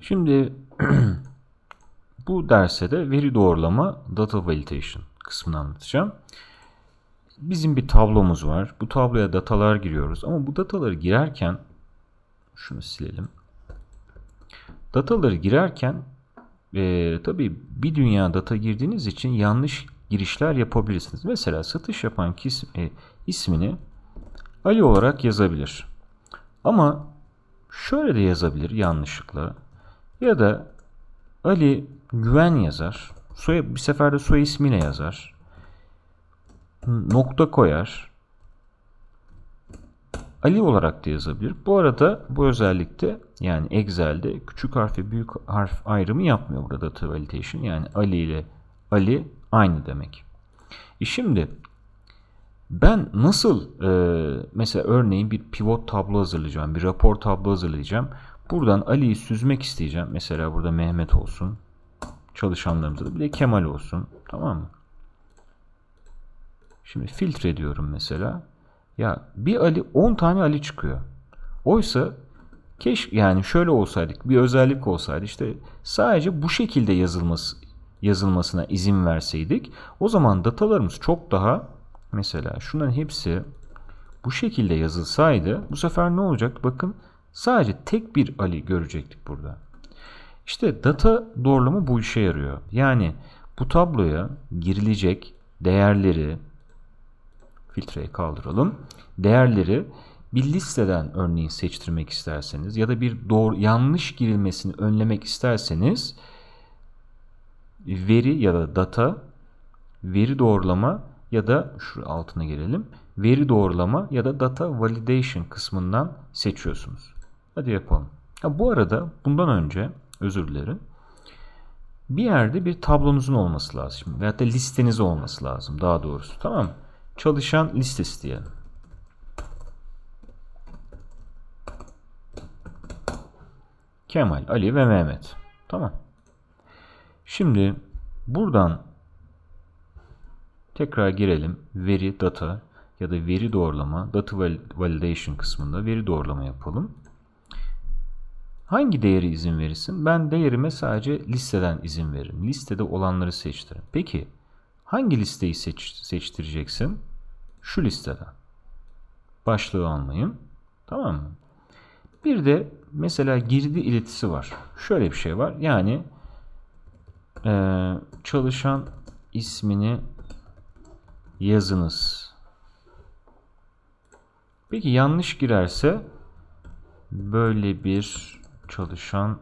Şimdi bu derste de veri doğrulama data validation kısmını anlatacağım. Bizim bir tablomuz var. Bu tabloya datalar giriyoruz ama bu dataları girerken şunu silelim. Dataları girerken e, tabii bir dünya data girdiğiniz için yanlış girişler yapabilirsiniz. Mesela satış yapan kişi e, ismini Ali olarak yazabilir. Ama şöyle de yazabilir yanlışlıkla. Ya da Ali Güven yazar. Soy, bir seferde soy ismiyle yazar. Nokta koyar. Ali olarak da yazabilir. Bu arada bu özellikte yani Excel'de küçük harf ve büyük harf ayrımı yapmıyor burada data validation. Yani Ali ile Ali aynı demek. E şimdi ben nasıl e, mesela örneğin bir pivot tablo hazırlayacağım, bir rapor tablo hazırlayacağım. Buradan Ali'yi süzmek isteyeceğim. Mesela burada Mehmet olsun. Çalışanlarımızda da bir de Kemal olsun. Tamam mı? Şimdi filtre diyorum mesela. Ya bir Ali 10 tane Ali çıkıyor. Oysa keş yani şöyle olsaydık bir özellik olsaydı işte sadece bu şekilde yazılması yazılmasına izin verseydik o zaman datalarımız çok daha mesela şunların hepsi bu şekilde yazılsaydı bu sefer ne olacak? Bakın sadece tek bir Ali görecektik burada. İşte data doğrulama bu işe yarıyor. Yani bu tabloya girilecek değerleri filtreyi kaldıralım. Değerleri bir listeden örneğin seçtirmek isterseniz ya da bir doğru yanlış girilmesini önlemek isterseniz veri ya da data veri doğrulama ya da şu altına gelelim. Veri doğrulama ya da data validation kısmından seçiyorsunuz. Hadi yapalım. Ha, bu arada bundan önce özür dilerim. Bir yerde bir tablonuzun olması lazım. Veyahut da listeniz olması lazım daha doğrusu. Tamam mı? Çalışan listesi diyelim. Kemal, Ali ve Mehmet. Tamam. Şimdi buradan tekrar girelim. Veri, data ya da veri doğrulama, data validation kısmında veri doğrulama yapalım. Hangi değeri izin verirsin? Ben değerime sadece listeden izin veririm. Listede olanları seçtirin. Peki hangi listeyi seç, seçtireceksin? Şu listeden. Başlığı almayın. Tamam mı? Bir de mesela girdi iletisi var. Şöyle bir şey var. Yani e, çalışan ismini yazınız. Peki yanlış girerse böyle bir çalışan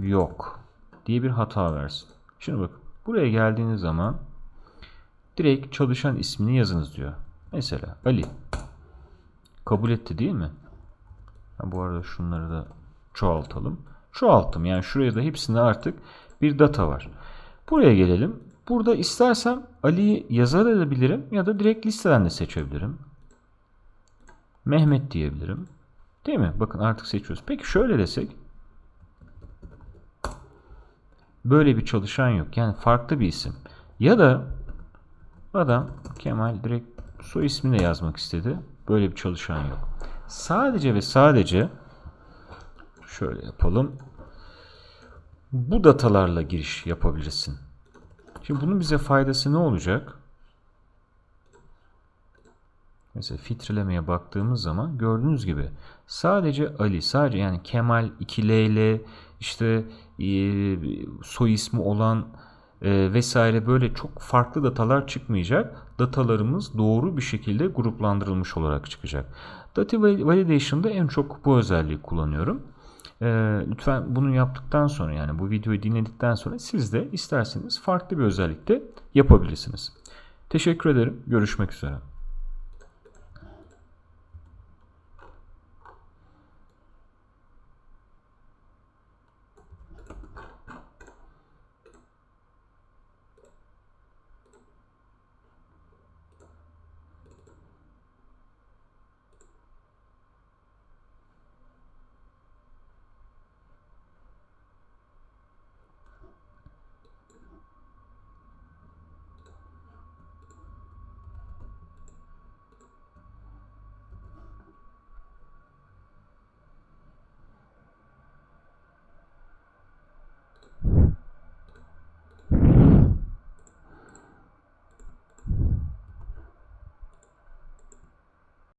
yok diye bir hata versin. Şimdi bak buraya geldiğiniz zaman direkt çalışan ismini yazınız diyor. Mesela Ali. Kabul etti değil mi? Ha, bu arada şunları da çoğaltalım. Çoğalttım. Yani şuraya da hepsinde artık bir data var. Buraya gelelim. Burada istersem Ali'yi yazar edebilirim ya da direkt listeden de seçebilirim. Mehmet diyebilirim. Değil mi? Bakın artık seçiyoruz. Peki şöyle desek. Böyle bir çalışan yok. Yani farklı bir isim. Ya da adam Kemal direkt soy ismini yazmak istedi. Böyle bir çalışan yok. Sadece ve sadece şöyle yapalım. Bu datalarla giriş yapabilirsin. Şimdi bunun bize faydası ne olacak? Mesela filtrelemeye baktığımız zaman gördüğünüz gibi sadece Ali, sadece yani Kemal 2L ile işte e, soy ismi olan e, vesaire böyle çok farklı datalar çıkmayacak. Datalarımız doğru bir şekilde gruplandırılmış olarak çıkacak. Data Validation'da en çok bu özelliği kullanıyorum. E, lütfen bunu yaptıktan sonra yani bu videoyu dinledikten sonra siz de isterseniz farklı bir özellikte yapabilirsiniz. Teşekkür ederim. Görüşmek üzere.